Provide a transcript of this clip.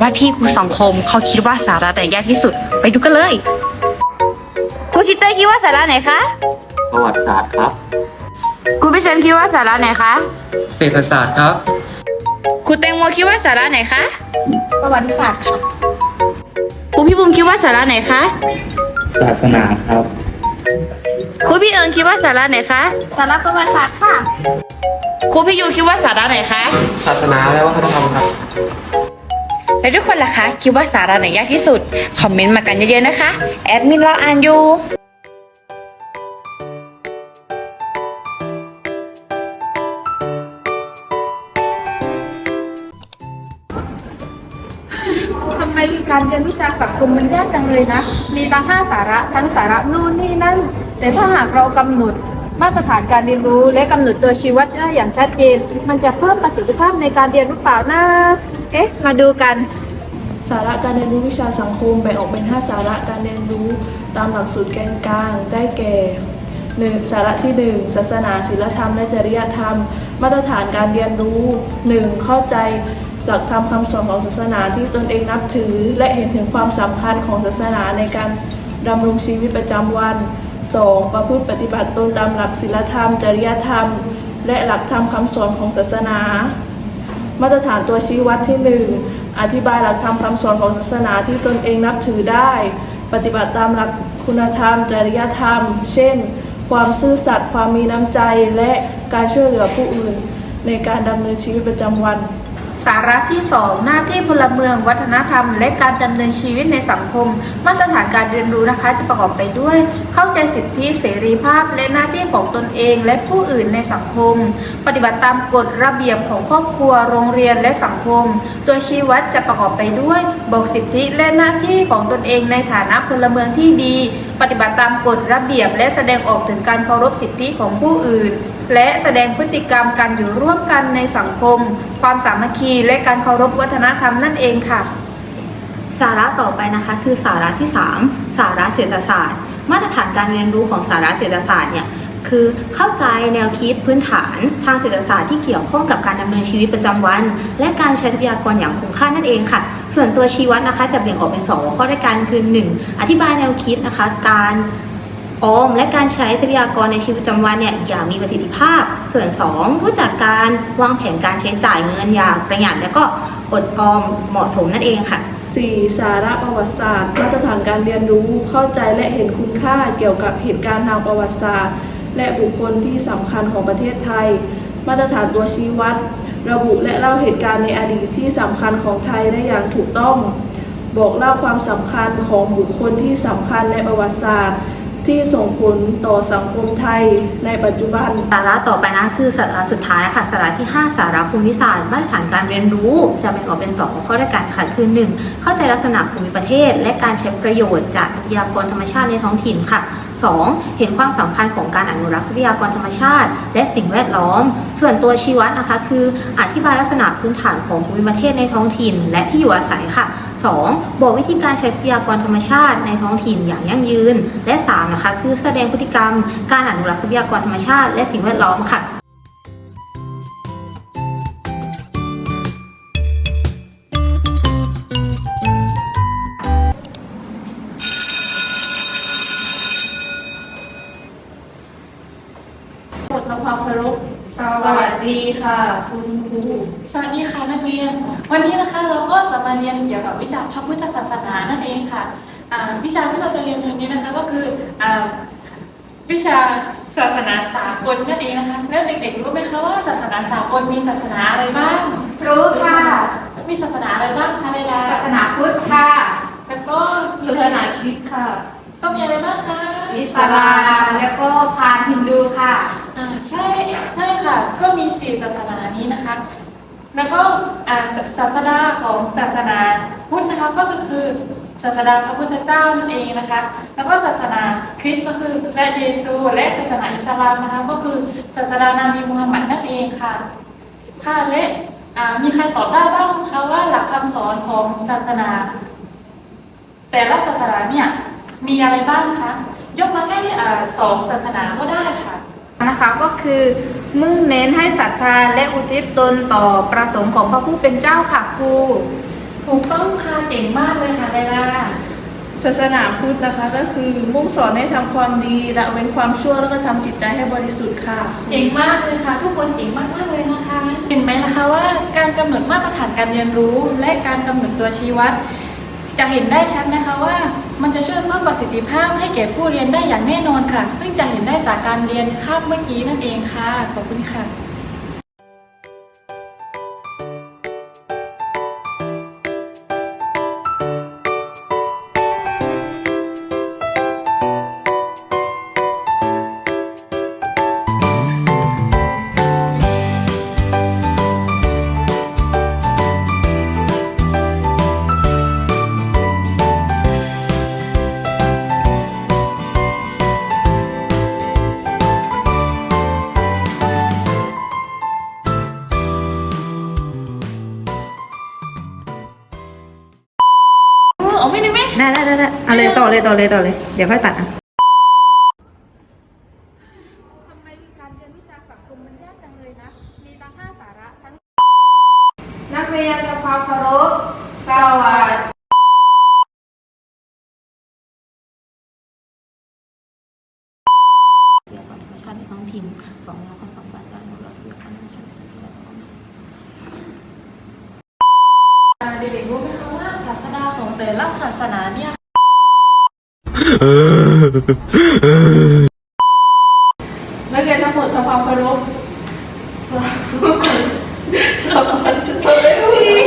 ว่าที่ครูสังคมเขาคิดว่าสาระไหนยากที่สุด ไปดูกันเลย ครูชิตเตอร์คิดว่าสาระไหนคะ ประวัติศาสตร์ครับ ครูพิเชนคิดว่าสาระไหนคะ เศรษฐศาสตร์ครับ ครูแตงโมคิดว่าสาระไหนคะ ประวัติศาสตร์ค่ะครูพี่บุ๋มคิดว่าสาระไหนคะ ศาสนาครับ ครูพี่เอิงคิดว่าสาระไหนคะ สาระประวัติศาสตร์ค่ะ ครูพี่ยูคิดว่าสาระไหนคะ ศาสนาและวัฒนธรรมครับ แล้วทุกคนล่ะคะ คิดว่าสาระไหนยากที่สุด คอมเมนต์มากันเยอะๆนะคะ แอดมินรออ่านอยู่ทำไมการเรียนวิชาสังคมมันยากจังเลยนะ มีทั้งห้าสาระทั้งสาระนู่นนี่นั่น แต่ถ้าหากเรากำหนดมาตรฐานการเรียนรู้และกำหนดตัวชี้วัดได้อย่างชัดเจน มันจะเพิ่มประสิทธิภาพในการเรียนหรือเปล่านะ เอ๊ะ มาดูกัน สาระการเรียนรู้วิชาสังคมแบ่งออกเป็น 5 สาระการเรียนรู้ตามหลักสูตรแกนกลางได้แก่ 1. สาระที่ 1 ศาสนาศีลธรรม และจริยธรรม มาตรฐานการเรียนรู้ 1. เข้าใจหลักธรรมคำสอนของศาสนาที่ตนเองนับถือ และเห็นถึงความสำคัญของศาสนาในการดำรงชีวิตประจำวัน 2. ประพฤติปฏิบัติตนตามหลักศีลธรรม จริยธรรม และหลักธรรมคำสอนของศาสนา มาตรฐานตัวชี้วัดที่ 1 อธิบายหลักธรรมคำสอนของศาสนาที่ตนเองนับถือได้ ปฏิบัติตามหลักคุณธรรม จริยธรรม เช่น ความซื่อสัตย์ความมีน้ำใจและการช่วยเหลือผู้อื่น ในการดำเนินชีวิตประจำวัน สาระที่ 2 หน้าที่พลเมือง วัฒนธรรม และการดำเนินชีวิตในสังคม มาตรฐานการเรียนรู้นะคะจะประกอบไปด้วย เข้าใจสิทธิเสรีภาพ และหน้าที่ของตนเองและผู้อื่นในสังคม ปฏิบัติตามกฎระเบียบของครอบครัวโรงเรียนและสังคม ตัวชี้วัดจะประกอบไปด้วย บอกสิทธิและหน้าที่ของตนเองในฐานะพลเมืองที่ดี ปฏิบัติตามกฎระเบียบ และแสดงออกถึงการเคารพสิทธิของผู้อื่น และแสดงพฤติกรรมการอยู่ร่วมกันในสังคม ความสามัคคีและการเคารพวัฒนธรรมนั่นเองค่ะ สาระต่อไปนะคะ คือสาระที่ 3 สาระเศรษฐศาสตร์ มาตรฐานการเรียนรู้ของสาระเศรษฐศาสตร์เนี่ยคือเข้าใจแนวคิดพื้นฐานทางเศรษฐศาสตร์ที่เกี่ยวข้องกับการดำเนินชีวิตประจำวัน และการใช้ทรัพยากรอย่างคุ้มค่านั่นเองค่ะ ส่วนตัวชี้วัดนะคะจะแบ่งออกเป็น2ข้อด้วยกันคือ 1. อธิบายแนวคิดนะคะ การ ออมและการใช้ทรัพยากรในชีวิตประจำวันเนี่ยอย่างมีประสิทธิภาพ ส่วน 2 รู้จักการวางแผนการใช้จ่ายเงินอย่างประหยัดและก็อดออมเหมาะสมนั่นเองค่ะ 4. สาระประวัติศาสตร์ มาตรฐานการเรียนรู้เข้าใจและเห็นคุณค่าเกี่ยวกับเหตุการณ์ทางประวัติศาสตร์ และบุคคลที่สำคัญของประเทศไทย มาตรฐานตัวชี้วัด ระบุและเล่าเหตุการณ์ในอดีตที่สำคัญของไทยได้อย่างถูกต้อง บอกเล่าความสำคัญของบุคคลที่สำคัญในประวัติศาสตร์ ที่ส่งผลต่อสังคมไทยในปัจจุบัน สาระต่อไปนะคือสาระสุดท้ายค่ะสาระที่ 5 สาระภูมิศาสตร์มาตรฐานการเรียนรู้ จะแบ่งออกเป็น2หัวข้อด้วยกันค่ะคือ 1. เข้าใจลักษณะภูมิประเทศ และการใช้ประโยชน์จากทรัพยากรธรรมชาติในท้องถิ่นค่ะ 2. เห็นความสำคัญของการอนุรักษ์ทรัพยากรธรรมชาติ และสิ่งแวดล้อม ส่วนตัวชี้วัดนะคะ คืออธิบายลักษณะพื้นฐานของภูมิประเทศในท้องถิ่น และที่อยู่อาศัยค่ะ 2. บอกวิธีการใช้ทรัพยากรธรรมชาติในท้องถิ่นอย่างยั่งยืน และ 3. นะคะ คือแสดงพฤติกรรม การอนุรักษ์ทรัพยากรธรรมชาติ และสิ่งแวดล้อมค่ะ ดีค่ะคุณครูสวัสดีค่ะนักเรียน วันนี้นะคะเราก็จะมาเรียนเกี่ยวกับวิชาพระพุทธศาสนานั่นเองค่ะอ่าวิชาที่เราจะเรียนวันนี้นะคะก็คืออาวิชาศาสนาสากลนั่นเองนะคะแล้วเด็กๆรู้ไหมคะว่าศาสนาสากลมีศาสนาอะไรบ้างรู้ค่ะ มีศาสนาอะไรบ้างคะเลดาศาสนาพุทธค่ะ แล้วก็ศาสนาคริสต์ค่ะ ก็มีอะไรบ้างคะอิสลามแล้วก็พราหมณ์ฮินดูค่ะ อ่าใช่ใช่ค่ะ ก็มีสี่ศาสนานี้นะคะ แล้วก็อ่าศศาสดาของศาสนาพุทธนะคะก็จะคือศาสดาพระพุทธเจ้านั่นเองนะคะ แล้วก็ศาสนาคริสต์ก็คือพระเยซู และศาสนาอิสลามนะคะก็คือศาสดานาบีมูฮัมหมัดนั่นเองค่ะค่ะและอ่ามีใครตอบได้บ้างคะว่าหลักคำสอนของศาสนา แต่ละศาสนาเนี่ยมีอะไรบ้างคะยกมาแค่อ่าสองศาสนาก็ได้ค่ะ นะคะก็คือมุ่งเน้นให้ศรัทธาและอุทิศตนต่อประสงค์ของพระผู้เป็นเจ้าค่ะครูถูกต้องค่ะเก่งมากเลยค่ะไดลาศาสนาพุทธนะคะก็คือมุ่งสอนให้ทำความดีละเว้นความชั่วแล้วก็ทำจิตใจให้บริสุทธิ์ค่ะ เก่งมากเลยค่ะ ทุกคนเก่งมากมากๆเลยนะคะ เห็นไหมล่ะคะว่าการกำหนดมาตรฐานการเรียนรู้ และการกำหนดตัวชี้วัด จะเห็นได้ชัดนะคะว่ามันจะช่วยเพิ่มประสิทธิภาพให้แก่ผู้เรียนได้อย่างแน่นอนค่ะ ซึ่งจะเห็นได้จากการเรียนคาบเมื่อกี้นั่นเองค่ะ ขอบคุณค่ะ ไม่ได้ไหมได้ได้ได้ได้เอาเลยต่อเลยต่อเลยต่อเลย เดี๋ยวค่อยตัดอะทำไมการเรียนวิชาสังคมมันยากจังเลยนะ มีทั้งห้าสาระทั้ง นักเรียนสภาเคารพสวัสดีทรัพยากรธรรมชาติในท้องถิ่นสองแล้วความสัมพันธ์ด้านมลทรัพยากรธรรมชาติในท้องถิ่น เด็กๆรู้ไหมคะว่าศาสดาของ แต่ละศาสนาเนี่ย นักเรียนทั้งหมดทำความเคารพสวัสดีสวัสดี